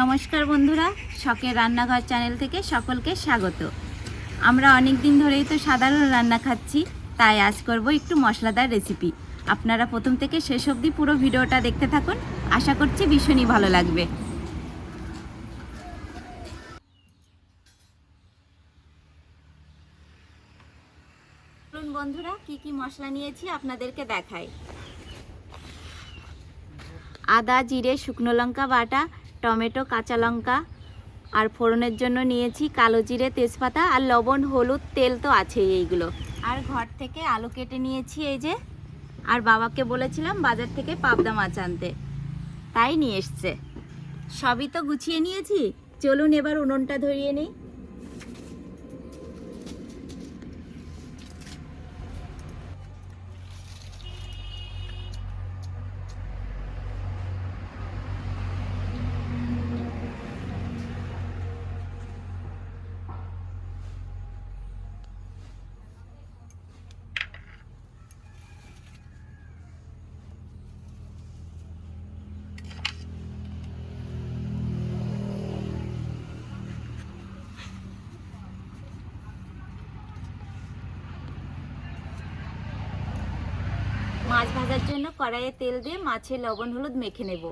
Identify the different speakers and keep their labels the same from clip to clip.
Speaker 1: নমস্কার বন্ধুরা, শখের রান্নাঘর চ্যানেল থেকে সকলকে স্বাগত। আমরা অনেক দিন ধরেই তো সাধারণ রান্না খাচ্ছি, তাই আজ করব একটু মশলাদার রেসিপি আপনারা প্রথম থেকে শেষ অবধি পুরো ভিডিওটা দেখতে থাকুন, আশা করছি ভীষণই ভালো লাগবে। বন্ধুরা, কি কি মশলা নিয়েছি আপনাদেরকে দেখাই। আদা, জিরে, শুকনো লঙ্কা বাটা টমেটো, কাঁচা লঙ্কা আর ফোড়নের জন্য নিয়েছি কালো জিরে, তেজপাতা আর লবণ, হলুদ, তেল তো আছেই এইগুলো। আর ঘর থেকে আলু কেটে নিয়েছি এই যে। আর বাবাকে বলেছিলাম বাজার থেকে পাবদা মাছ আনতে। তাই নিয়ে এসছে। সবই তো গুছিয়ে নিয়েছি। চলুন এবার উনুনটা ধরিয়ে নিই মাছ ভাজার জন্য কড়াইয়ে তেল দিয়ে মাছের লবণ হলুদ মেখে নেব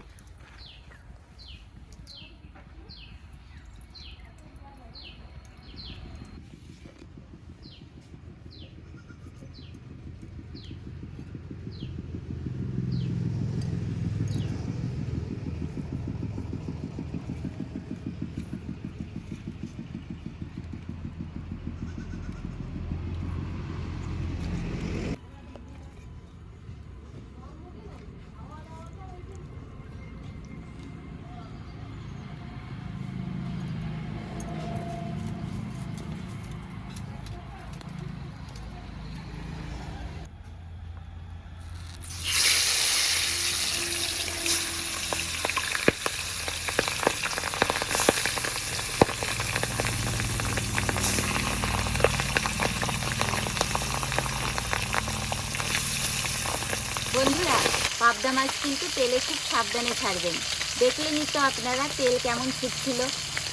Speaker 1: বন্ধুরা পাবদা মাছ কিন্তু তেলে খুব সাবধানে ছাড়বেন। দেখলেনই তো আপনারা তেল কেমন ছুটছিল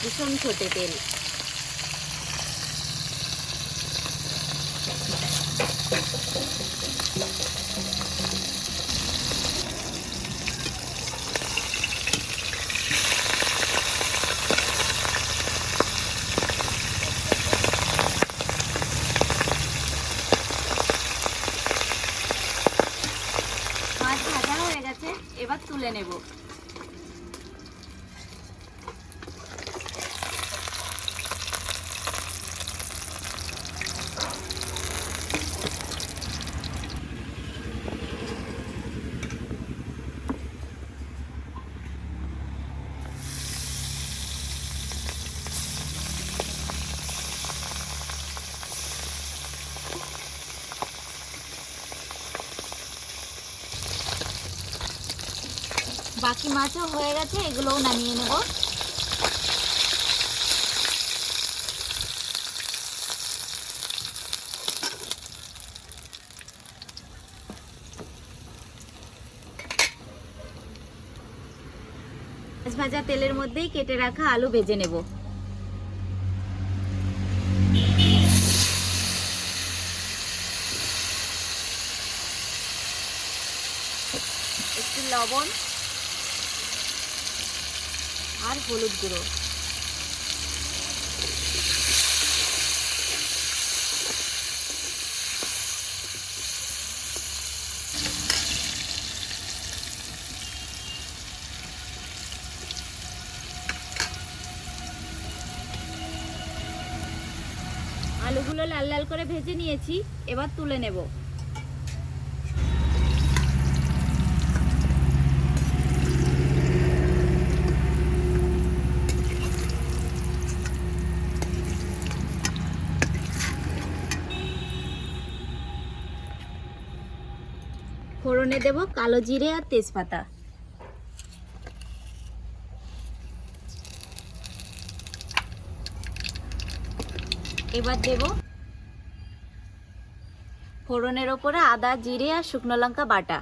Speaker 1: ভীষণ ছোটে তেল মাছ ভাজা হয়ে গেছে এবার তুলে নেব। বাকি মাছও হয়ে গেছে, এগুলোও নামিয়ে নেব। মাছ ভাজা তেলের মধ্যেই কেটে রাখা আলু ভেজে নেব। একটু লবণ। আর হলুদ গুঁড়ো। আলুগুলো লাল লাল করে ভেজে নিয়েছি এবার তুলে নেব। ফোড়নে দেব, কালো জিরে আর তেজপাতা। এবার দেব ফোড়নের ওপরে আদা, জিরে আর শুকনো লঙ্কা বাটা।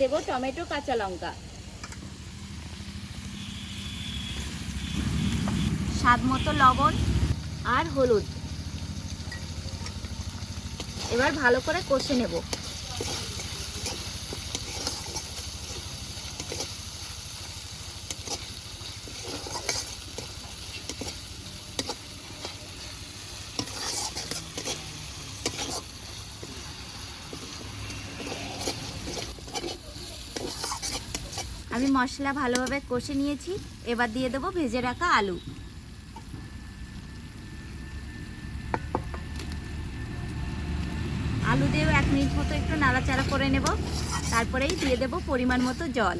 Speaker 1: দেব টমেটো কাঁচা লঙ্কা। স্বাদ মতো লবণ আর হলুদ। এবার ভালো করে কষে নেব। মশলা ভালোভাবে কষে নিয়েছি। এবার দিয়ে দেবো ভেজে রাখা আলু। আলু দিয়েও এক মিনিট মতো একটু নাড়াচাড়া করে নেব। তারপরেই দিয়ে দেব পরিমাণ মতো জল।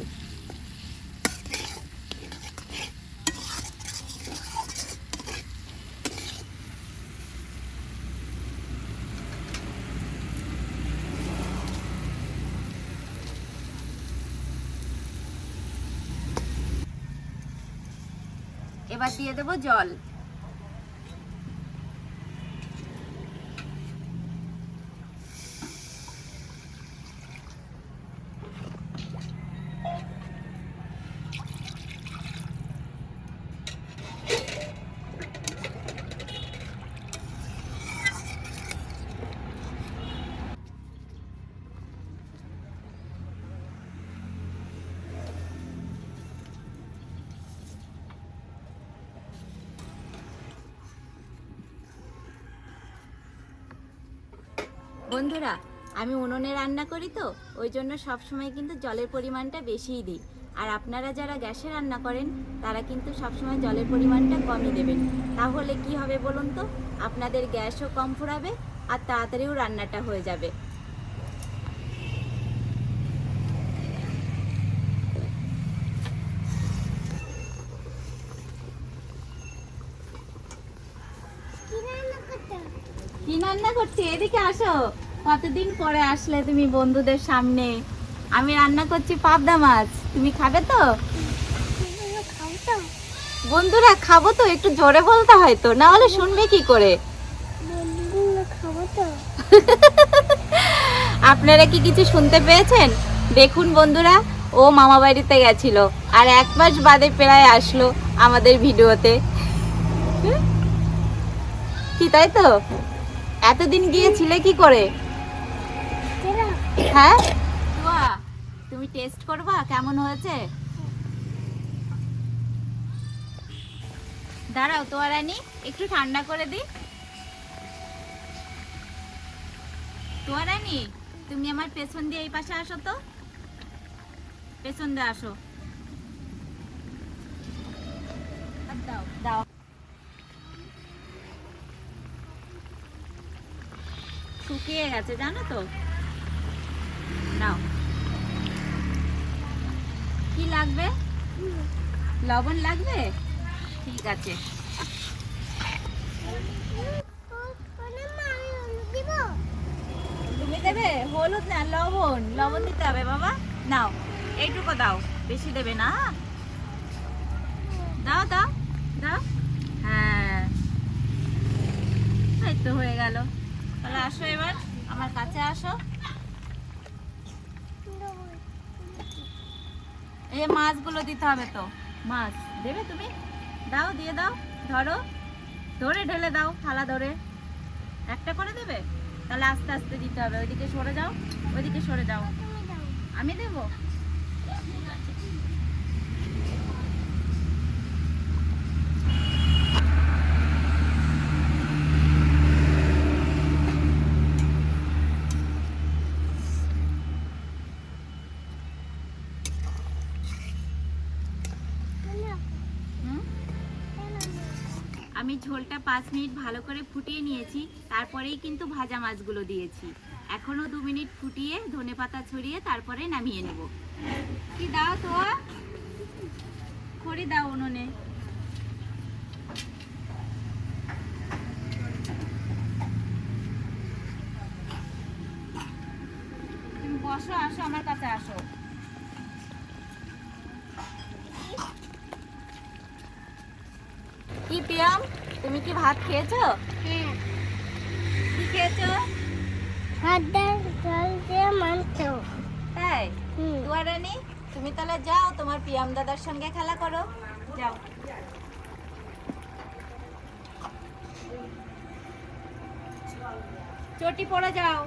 Speaker 1: এবার দিয়ে দেবো জল। বন্ধুরা আমি উনুনে রান্না করি তো ওই জন্য সব সময় কিন্তু জলের পরিমাণটা বেশিই দিই। আর আপনারা যারা গ্যাসে রান্না করেন তারা কিন্তু সবসময় জলের পরিমাণটা কমই দেবেন। তাহলে কি হবে বলুন তো? আপনাদের গ্যাসও কম ফুরাবে আর তাড়াতাড়িও রান্নাটা হয়ে যাবে। কি রান্না করছি? এদিকে আসো। কতদিন পরে আসলে তুমি বন্ধুদের সামনে? আমি রান্না করছি পাবদা মাছ। তুমি খাবে তো? বন্ধুরা, খাব তো, একটু জোরে বলতে হয় তো, না হলে শুনবে কি করে? আপনারা কি কিছু শুনতে পেয়েছেন? দেখুন বন্ধুরা, ও মামা বাড়িতে গেছিল, আর এক মাস বাদে প্রায় আসলো আমাদের ভিডিওতে। কি তাই তো? এতদিন গিয়েছিলে কি করে? হ্যাঁ? তুমি টেস্ট করবা, কেমন হয়েছে? দাঁড়াও তোয়া রানী, একটু ঠান্ডা করে দি তোয়া রানী, তুমি আমার পেছন দিয়ে এই পাশে আসো তো। পেছন দিয়ে আসো। দাও। শুকিয়ে গেছে, জানো তো? নাও। কি লাগবে? লবণ লাগবে? ঠিক আছে। তুমি দেবে? হলুদ না, লবণ? লবণ দিতে হবে বাবা। নাও, এইটুকু দাও। বেশি দেবে না। দাও দাও দাও। হ্যাঁ। এই তো হয়ে গেল। তাহলে আসো এবার। আমার কাছে আসো। এই মাছগুলো দিতে হবে তো। মাছ, দেবে তুমি? দাও, দিয়ে দাও, ধরো। ধরে ঢেলে দাও, থালা ধরে। একটা করে দেবে? তাহলে আস্তে আস্তে দিতে হবে। ওইদিকে সরে যাও, ওইদিকে সরে যাও। আমি দেবো হুম আমি ঝোলটা পাঁচ মিনিট ভালো করে ফুটিয়ে নিয়েছি, তারপরেই কিন্তু ভাজা মাছগুলো দিয়েছি। এখনও দু মিনিট ফুটিয়ে ধনে পাতা ছড়িয়ে তারপরে নামিয়ে নেব। কি দাও তো? খড়ি দাও উনুনে। বসো, আসো, আমার কাছে আসো কি পিয়াম তুমি কি ভাত খেয়েছো? কি খেয়েছো?
Speaker 2: ভাত ডাল জল দিয়ে মাংস
Speaker 1: তাই? দুয়ারানি তুমি তাহলে যাও তোমার পিয়াম দাদার সঙ্গে খেলা করো। যাও। চটি পড়ে যাও।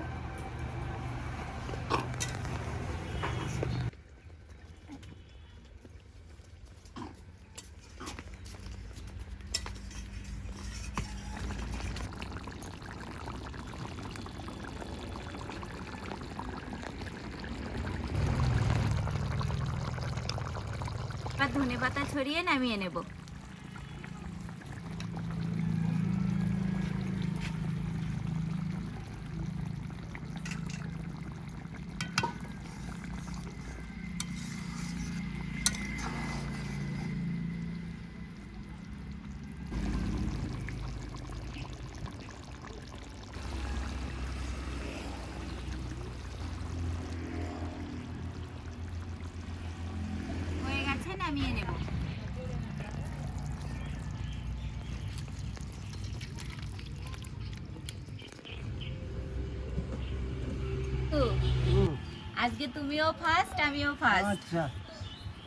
Speaker 1: ধনে পাতা ছড়িয়ে নামিয়ে নেব হয়ে গেছে নামিয়ে নেব তো, আজকে তুমিও ফার্স্ট আমিও ফার্স্ট
Speaker 3: আচ্ছা।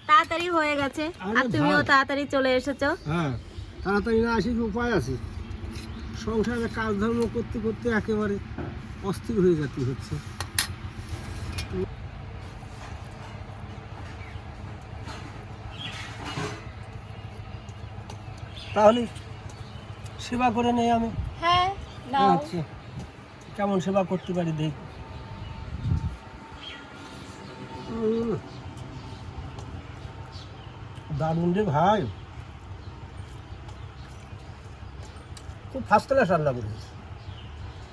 Speaker 1: তাড়াতাড়ি হয়ে গেছে।
Speaker 3: আর
Speaker 1: তুমিও তাড়াতাড়ি চলে এসেছ।
Speaker 3: হ্যাঁ তাড়াতাড়ি না আসি উপায় আছে? সংসারে কাজধর্ম করতে করতে একেবারে অস্থির হয়ে যেতে হচ্ছে? তাহলে সেবা করে নেই আমি?
Speaker 1: হ্যাঁ নাও।
Speaker 3: আচ্ছা। কেমন সেবা করতে পারি দেখ? দারুণ রে ভাই। খুব ফার্স্ট ক্লাস রান্না করেছিস।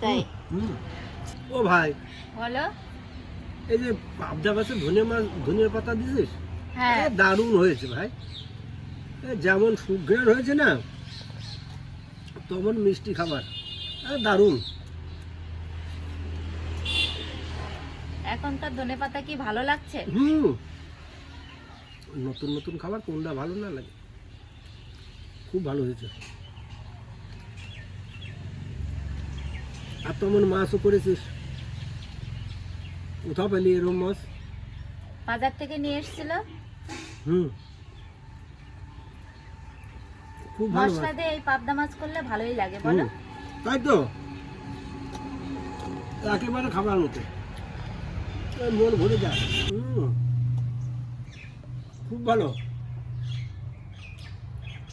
Speaker 1: তাই।
Speaker 3: ও ভাই
Speaker 1: বলো।
Speaker 3: এই যে পাবদা গাছে ধনে মাছ ধনিয়ার পাতা দিছিস
Speaker 1: হ্যাঁ।
Speaker 3: দারুণ হয়েছে ভাই। যেমন সুগ্রাণ হয়েছে না তেমন মিষ্টি খাবার। দারুণ।
Speaker 1: এখনকার ধনে পাতা কি ভালো লাগছে?
Speaker 3: হুম। নতুন নতুন খাবার কোনটা ভালো না লাগে। খুব ভালো হয়েছে। আর তেমন মাছও করেছিস। কোথাও পেলি এরকম মাছ?
Speaker 1: বাজার থেকে নিয়ে এসেছিল?
Speaker 3: হুম। খুব ভালো
Speaker 1: মশলা
Speaker 3: মাছ।
Speaker 1: দিয়ে এই পাবদা মাছ করলে ভালোই লাগে বলো।
Speaker 3: তাই তো। একেবারে খাবার মতো। মন ভরে যায়। খুব ভালো।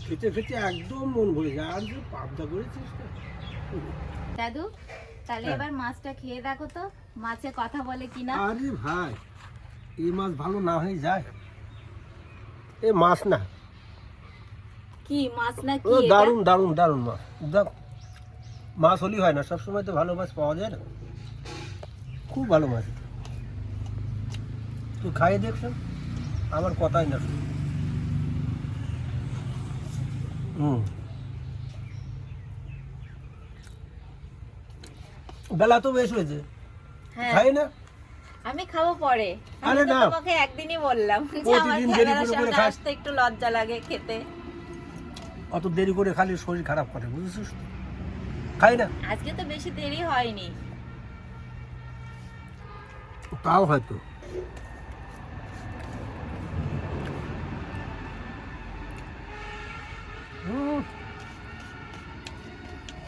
Speaker 3: খেতে খেতে একদম মন ভরে যায়। আর যে পাবদা করেছিস
Speaker 1: দাদু তাহলে
Speaker 3: হ্যাঁ।
Speaker 1: এবার মাছটা খেয়ে দেখো তো মাছে কথা বলে কিনা।
Speaker 3: আরে ভাই এই মাছ ভালো না হয়ে যায়। এ মাছ না।
Speaker 1: কি মাছ না কি এটা?
Speaker 3: দারুণ দারুণ দারুণ মাছ। দেখ মাছ হলেই হয় না। সবসময় তো ভালো মাছ পাওয়া যায় না। খুব ভালো মাছ তুই খাইয়ে দেখছ আমার কথাই না। হুম। বেলা তো বেশ হয়েছে।
Speaker 1: হ্যাঁ।
Speaker 3: খাই না?
Speaker 1: আমি খাব পরে।
Speaker 3: আরে না।
Speaker 1: তোমাকে একদিনই বললাম যে আমার ক্যামেরার সামনে। আসতে একটু লজ্জা লাগে খেতে।
Speaker 3: অত দেরি করে খালি শরীর খারাপ করে বুঝেছিস? খাই না?
Speaker 1: আজকে তো বেশি দেরি হয়নি।
Speaker 3: তাও হয়তো।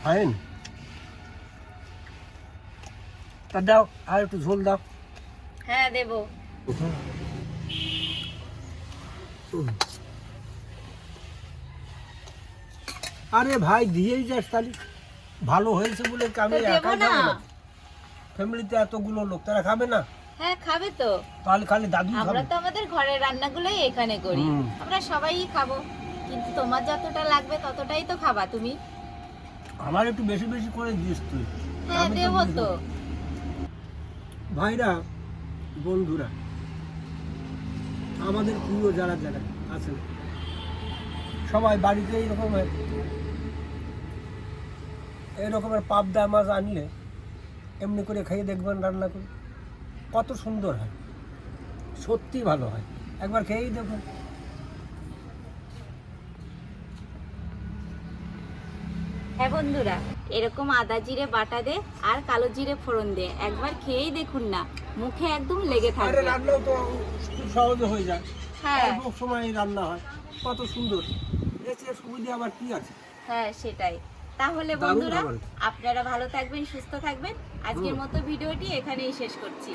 Speaker 3: ফাইন তা দাও আর একটু ঝোল দাও।
Speaker 1: হ্যাঁ দেবো।
Speaker 3: আরে ভাই দিয়েই যাস তাহলে। ভালো হয়েছে বলে আমি
Speaker 1: তো না।
Speaker 3: খাব? না ফ্যামিলিতে এতগুলো লোক তারা খাবে না?
Speaker 1: হ্যাঁ খাবে তো।
Speaker 3: তাহলে খালি দাদু
Speaker 1: আমরা
Speaker 3: খাবে
Speaker 1: তো আমাদের ঘরের রান্নাগুলোই এখানে করি। আমরা সবাই খাব। কিন্তু তোমার যতটা লাগবে ততটাই তো খাবা তুমি।
Speaker 3: আমার একটু বেশি বেশি করে দিস তুই।
Speaker 1: হ্যাঁ দেবো তো।
Speaker 3: ভাইরা বন্ধুরা আমাদের প্রিয় যারা যারা আছেন সবাই বাড়িতে এইরকম এরকমের পাবদা মাছ আনলে এমনি করে খেয়ে দেখবেন রান্না করে। কত সুন্দর হয়। সত্যি ভালো হয়। একবার খেয়েই দেখুন।
Speaker 1: হ্যাঁ বন্ধুরা এরকম আদা জিরে বাটা দে আর কালো জিরে ফোড়ন দে। একবার খেয়েই দেখুন না মুখে একদম লেগে থাকবে।
Speaker 3: রান্নাও তো সহজে হয়ে যায়।
Speaker 1: হ্যাঁ।
Speaker 3: অল্প সময় রান্না হয়। কত সুন্দর। চেয়ে সুবিধা আবার কি আছে?
Speaker 1: হ্যাঁ সেটাই। তাহলে বন্ধুরা আপনারা ভালো থাকবেন সুস্থ থাকবেন। আজকের মতো ভিডিওটি এখানেই শেষ করছি।